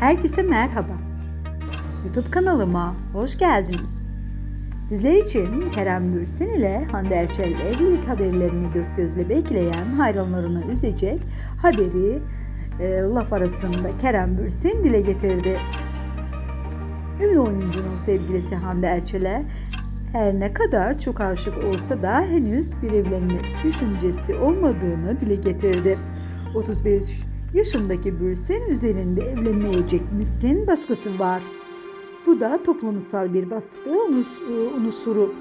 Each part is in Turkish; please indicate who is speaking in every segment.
Speaker 1: Herkese merhaba. YouTube kanalıma hoş geldiniz. Sizler için Kerem Bürsin ile Hande Erçel evlilik haberlerini dört gözle bekleyen hayranlarını üzecek haberi e, laf arasında Kerem Bürsin dile getirdi. Ünlü oyuncunun sevgilisi Hande Erçel'e her ne kadar çok aşık olsa da henüz bir evlenme düşüncesi olmadığını dile getirdi. 35 yaşındaki Bürsin üzerinde evlenmeyecek misin baskısı var. Bu da toplumsal bir baskı unus- unsuru.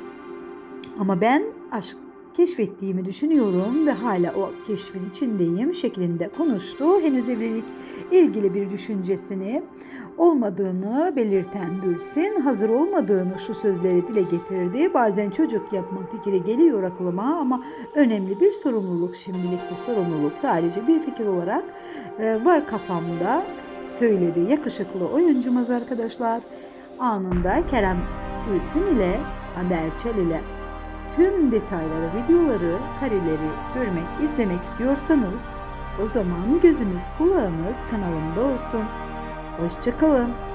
Speaker 1: Ama ben aşk keşfettiğimi düşünüyorum ve hala o keşfin içindeyim şeklinde konuştu. Henüz evlilik ilgili bir düşüncesini olmadığını belirten Bülsin hazır olmadığını şu sözleri dile getirdi. Bazen çocuk yapma fikri geliyor aklıma ama önemli bir sorumluluk şimdilik bu sorumluluk sadece bir fikir olarak e, var kafamda söyledi. Yakışıklı oyuncumuz arkadaşlar anında Kerem Bülsin ile Hande Erçel ile tüm detayları, videoları, kareleri görmek, izlemek istiyorsanız o zaman gözünüz kulağınız kanalımda olsun. Hoşçakalın.